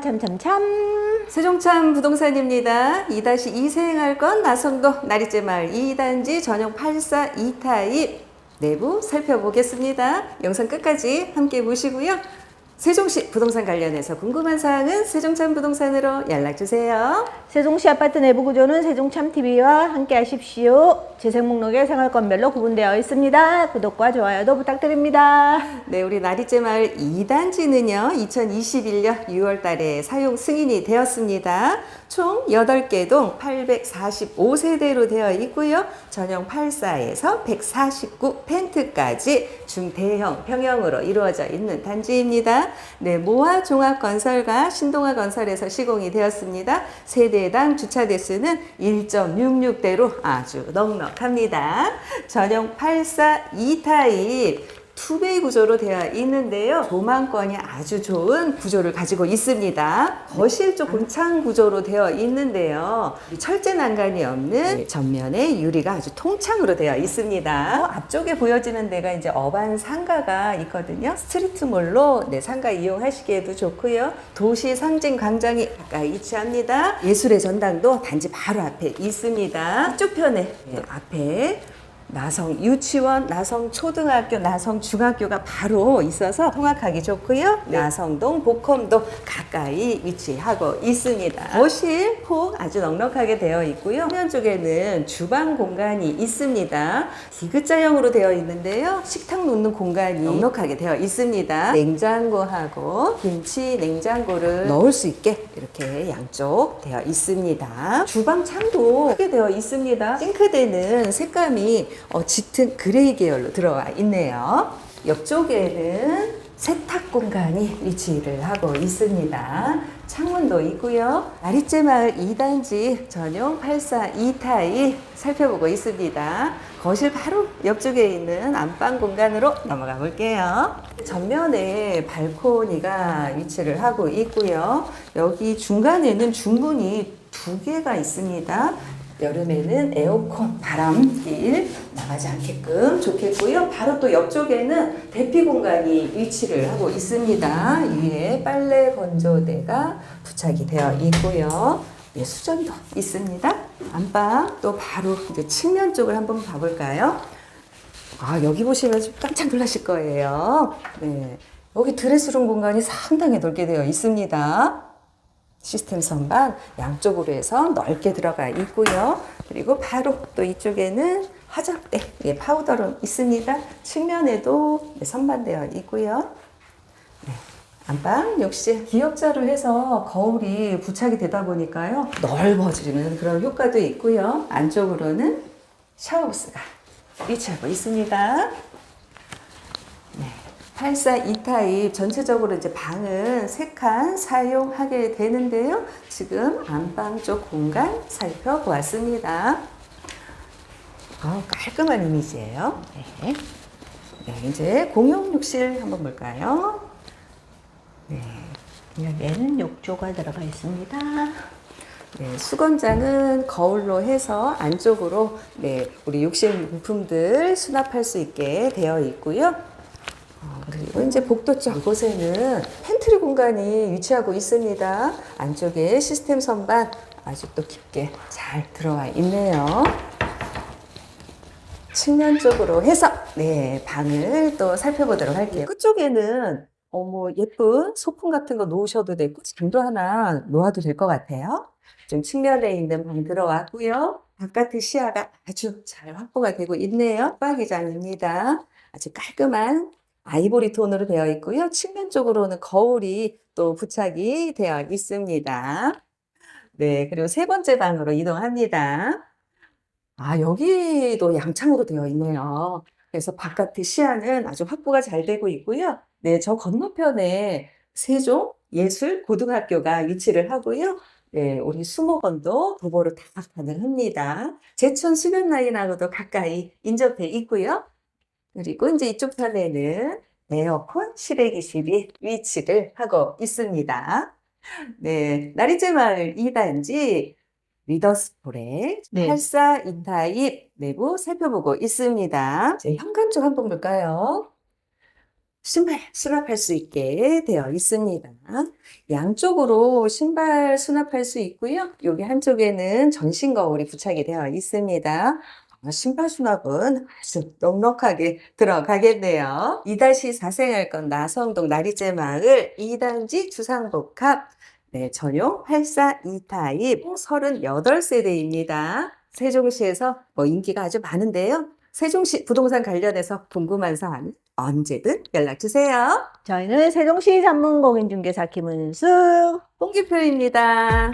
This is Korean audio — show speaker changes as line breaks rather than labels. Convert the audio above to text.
참참참.
세종참 부동산입니다. 2-2 생활권 나성동 나리째 마을 2단지 전용 84 2타입 내부 살펴보겠습니다. 영상 끝까지 함께 보시고요. 세종시 부동산 관련해서 궁금한 사항은 세종참 부동산으로 연락 주세요.
세종시 아파트 내부 구조는 세종참TV와 함께 하십시오. 재생 목록에 생활권별로 구분되어 있습니다. 구독과 좋아요도 부탁드립니다.
네, 우리 나리째 마을 2단지는요, 2021년 6월 달에 사용 승인이 되었습니다. 총 8개 동 845세대로 되어 있고요. 전용 84에서 149 펜트까지 중대형 평형으로 이루어져 있는 단지입니다. 네, 모아 종합 건설과 신동아 건설에서 시공이 되었습니다. 세대당 주차 대수는 1.66대로 아주 넉넉합니다. 전용 84 2타입 투베이 구조로 되어 있는데요. 조망권이 아주 좋은 구조를 가지고 있습니다. 거실 쪽 공창 구조로 되어 있는데요. 이 철제 난간이 없는 전면에 유리가 아주 통창으로 되어 있습니다. 어, 앞쪽에 보여지는 데가 이제 어반 상가가 있거든요. 스트리트몰로 네, 상가 이용하시기에도 좋고요. 도시 상징 광장이 가까이 위치합니다. 예술의 전당도 단지 바로 앞에 있습니다. 이쪽 편에 네, 앞에 나성 유치원, 나성 초등학교, 나성 중학교가 바로 있어서 통학하기 좋고요. 나성동, 복험도 가까이 위치하고 있습니다. 거실 폭 아주 넉넉하게 되어 있고요. 면 쪽에는 주방 공간이 있습니다. 디귿자형으로 되어 있는데요. 식탁 놓는 공간이 넉넉하게 되어 있습니다. 냉장고하고 김치 냉장고를 넣을 수 있게 이렇게 양쪽 되어 있습니다. 주방 창도 크게 되어 있습니다. 싱크대는 색감이 어, 짙은 그레이 계열로 들어와 있네요. 옆쪽에는 세탁 공간이 위치를 하고 있습니다. 창문도 있고요. 아리째 마을 2단지 전용 84 2타입 살펴보고 있습니다. 거실 바로 옆쪽에 있는 안방 공간으로 넘어가 볼게요. 전면에 발코니가 위치를 하고 있고요. 여기 중간에는 중문이 두 개가 있습니다. 여름에는 에어컨 바람길 나가지 않게끔 좋겠고요. 바로 또 옆쪽에는 대피 공간이 위치를 하고 있습니다. 위에 빨래 건조대가 부착이 되어 있고요. 예, 수전도 있습니다. 안방 또 바로 이제 측면 쪽을 한번 봐볼까요? 아 여기 보시면 좀 깜짝 놀라실 거예요. 네, 여기 드레스룸 공간이 상당히 넓게 되어 있습니다. 시스템 선반 양쪽으로 해서 넓게 들어가 있고요. 그리고 바로 또 이쪽에는 화장대, 예, 파우더룸 있습니다. 측면에도 네, 선반되어 있고요. 네, 안방 역시 기역자로 해서 거울이 부착이 되다 보니까요. 넓어지는 그런 효과도 있고요. 안쪽으로는 샤워부스가 위치하고 있습니다. 84 2타입 전체적으로 이제 방은 3칸 사용하게 되는데요. 지금 안방 쪽 공간 살펴보았습니다. 아, 깔끔한 이미지예요. 네. 네, 이제 공용 욕실 한번 볼까요? 네.
여기에는 욕조가 들어가 있습니다.
네, 수건장은 거울로 해서 안쪽으로 네, 우리 욕실 부품들 수납할 수 있게 되어 있고요. 어, 그리고 이제 복도 쪽 이곳에는 팬트리 공간이 위치하고 있습니다. 안쪽에 시스템 선반 또 깊게 잘 들어와 있네요. 측면 쪽으로 해서 네 방을 또 살펴보도록 할게요. 끝쪽에는 어머 예쁜 소품 같은 거 놓으셔도 되고 장도 하나 놓아도 될 것 같아요. 지금 측면에 있는 방 들어왔고요. 바깥의 시야가 아주 잘 확보가 되고 있네요. 빠기장입니다. 아주 깔끔한 아이보리 톤으로 되어 있고요. 측면 쪽으로는 거울이 또 부착이 되어 있습니다. 네, 그리고 세 번째 방으로 이동합니다. 아, 여기도 양창으로 되어 있네요. 그래서 바깥의 시야는 아주 확보가 잘 되고 있고요. 네, 저 건너편에 세종 예술 고등학교가 위치를 하고요. 네, 우리 수목원도 도보로 다 가능합니다. 제천 수변 라인하고도 가까이 인접해 있고요. 그리고 이제 이쪽 편에는 에어컨 실외기실이 위치를 하고 있습니다. 네, 나리째 마을 2단지 리더스폴의
네.
84 인타입 내부 살펴보고 있습니다. 이제 현관 쪽 한번 볼까요? 신발 수납할 수 있게 되어 있습니다. 양쪽으로 신발 수납할 수 있고요. 여기 한쪽에는 전신 거울이 부착이 되어 있습니다. 아, 신발 수납은 아주 넉넉하게 들어가겠네요. 2-4 생활권 나성동 나리제 마을 2단지 주상복합 네, 전용 84 2타입 38세대입니다. 세종시에서 뭐 인기가 아주 많은데요. 세종시 부동산 관련해서 궁금한 사항 언제든 연락 주세요.
저희는 세종시 전문공인중개사 김은수.
홍기표입니다.